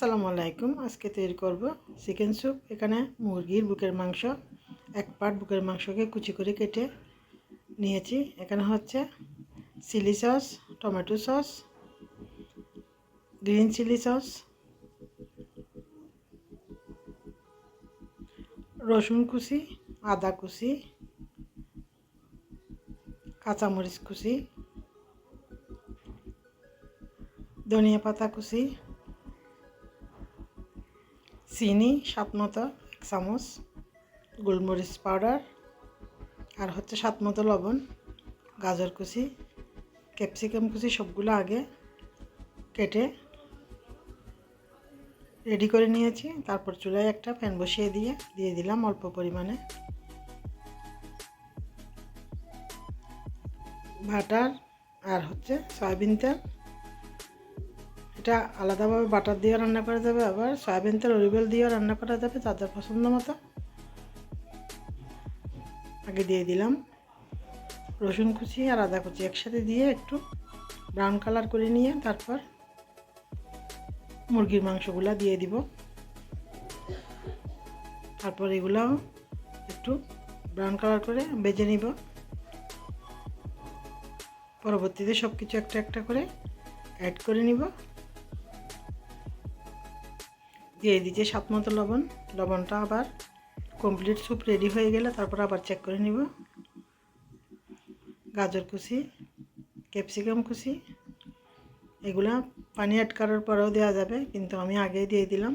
আসসালামু আলাইকুম। আজকে তৈরি করব চিকেন স্যুপ এখানে মুরগির বুকের মাংস, এক পাট বুকের মাংসকে কুচি করে কেটে নিয়েছি। এখানে হচ্ছে chilli sauce, tomato sauce, green chilli sauce, রসুন কুচি, আদা কুচি, কাঁচামরিচ কুচি, ধনিয়া পাতা কুচি চিনি স্বাদ মতো এক চামচ, গোলমরিচ পাউডার, আর হচ্ছে স্বাদ মতো লবণ, গাজর কুচি, ক্যাপসিকাম কুচি সবগুলো আগে কেটে রেডি করে নিয়েছি। তারপর চুলায় একটা প্যান বসিয়ে দিয়ে দিয়ে দিলাম অল্প পরিমাণে। বাটার আর হচ্ছে সয়াবিন তেল। এটা আলাদাভাবে বাটার দিয়ে রান্না করা যাবে, আবার সয়াবিন তেল অরিবেল দিয়েও রান্না করা যাবে যাদের পছন্দ মতো। আগে দিয়ে দিলাম রসুন কুচি আর আদা কুচি একসাথে দিয়ে একটু ব্রাউন কালার করে নিয়ে তারপর মুরগির মাংসগুলো দিয়ে দিব। তারপর এগুলাও একটু ব্রাউন কালার করে বেজে নিব। পরবর্তীতে সব কিছু একটা একটা করে অ্যাড করে নিব। দিয়ে দিচ্ছি স্বাদ মতো লবণ, লবণটা আবার কমপ্লিট স্যুপ রেডি হয়ে গেলে তারপর আবার চেক করে নিব। গাজর কুচি ক্যাপসিকাম কুচি, এগুলা পানি অ্যাড করার পরেও দেওয়া যাবে, কিন্তু আমি আগেই দিয়ে দিলাম।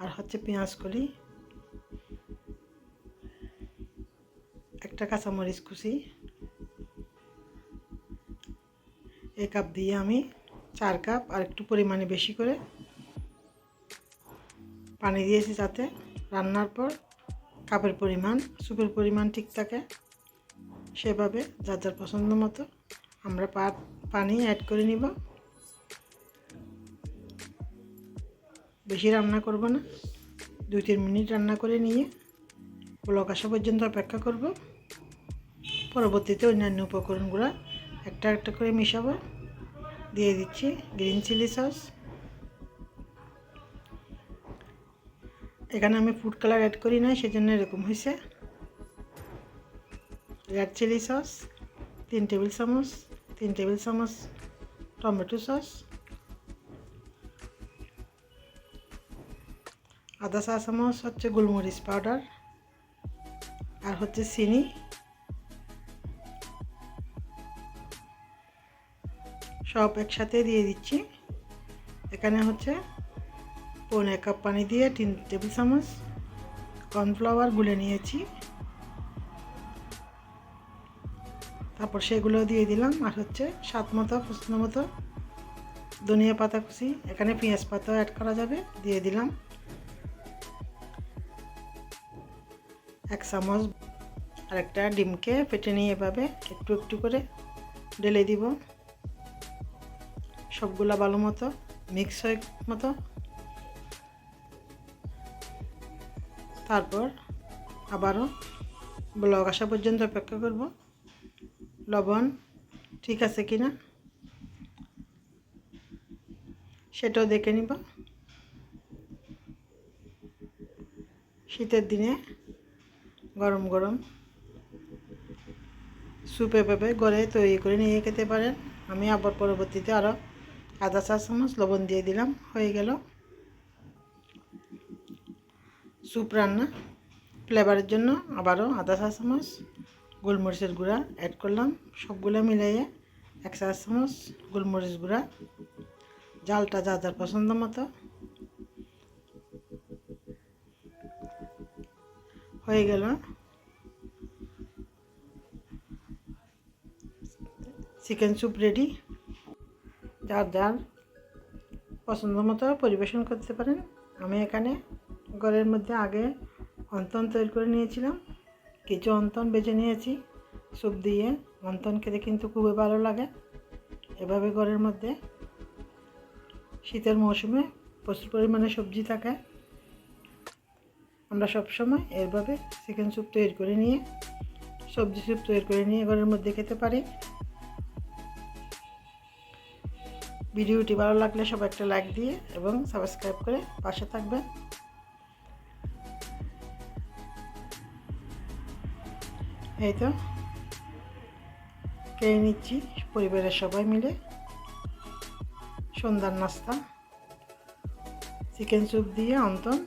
আর হচ্ছে পেঁয়াজ কলি একটা কাঁচামরিচ কুচি এই কাপ দিয়ে আমি চার কাপ আর একটু পরিমাণে বেশি করে পানি দিয়েছি যাতে রান্নার পর কাপের পরিমাণ সুপের পরিমাণ ঠিক থাকে। সেভাবে যার যার পছন্দ মতো আমরা পানি অ্যাড করে নিব। বেশি রান্না করব না। দুই তিন মিনিট রান্না করে নিয়ে ব্লক আসা পর্যন্ত অপেক্ষা করব। পরবর্তীতে অন্যান্য উপকরণগুলো একটা একটা করে মিশাবো। দিয়ে দিচ্ছি গ্রিন চিলি সস। এখানে আমি ফুড কালার অ্যাড করি নাই, সেজন্য এরকম হয়েছে। রেড চিলি সস তিন টেবিল চামচ, তিন টেবিল চামচ টমেটো সস আদা চা চামচ হচ্ছে গোলমরিচ পাউডার আর হচ্ছে চিনি। সব একসাথে দিয়ে দিচ্ছি। এখানে হচ্ছে পৌনে এক কাপ পানি দিয়ে তিন টেবিল চামচ কর্নফ্লাওয়ার গুলে নিয়েছি। তারপর সেগুলো দিয়ে দিলাম, আর হচ্ছে স্বাদ মতো, পছন্দ মতো ধনিয়া পাতা কুচি, এখানে পেঁয়াজ পাতা অ্যাড করা যাবে, দিয়ে দিলাম এক চামচ। আর একটা ডিমকে ফেটে নিয়ে এভাবে একটু একটু করে ঢেলে দিব। সবগুলা ভালো মতো মিক্স হয়ে মতো তারপর আবারও ব্লগ আসা পর্যন্ত অপেক্ষা করব। লবণ ঠিক আছে কি না সেটাও দেখে নিব। শীতের দিনে গরম গরম স্যুপ এভাবে গড়ে তৈরি করে নিয়ে খেতে পারেন। আমি আবার পরবর্তীতে আরও আধা চা চামচ লবণ দিয়ে দিলাম, হয়ে গেল। স্যুপ রান্না। ফ্লেভারের জন্য আবারও আধা চা চামচ গোলমরিচের গুঁড়া অ্যাড করলাম। সবগুলো মিলাইয়ে এক চা চামচ গোলমরিচ গুঁড়া। জালটা যা যার পছন্দ মতো। হয়ে গেল। চিকেন স্যুপ রেডি যার যার পছন্দ মতো পরিবেশন করতে পারেন। আমি এখানে ঘরের মধ্যে আগে অন্তন তৈরি করে নিয়েছিলাম। কিছু অন্তন বেছে নিয়েছি। স্যুপ দিয়ে অন্তন খেতে কিন্তু খুবই ভালো লাগে। এভাবে ঘরের মধ্যে শীতের মৌসুমে প্রচুর পরিমাণে সবজি থাকে। আমরা সবসময় এভাবে চিকেন স্যুপ তৈরি করে নিয়ে, সবজি স্যুপ তৈরি করে নিয়ে ঘরের মধ্যে খেতে পারি। ভিডিওটি ভালো লাগলে সবাই একটা লাইক দিয়ে এবং সাবস্ক্রাইব করে পাশে থাকবেন। এই তো। খেয়ে নিচ্ছি পরিবারের সবাই মিলে। সন্ধ্যার নাস্তা। চিকেন স্যুপ দিয়ে অন্তন।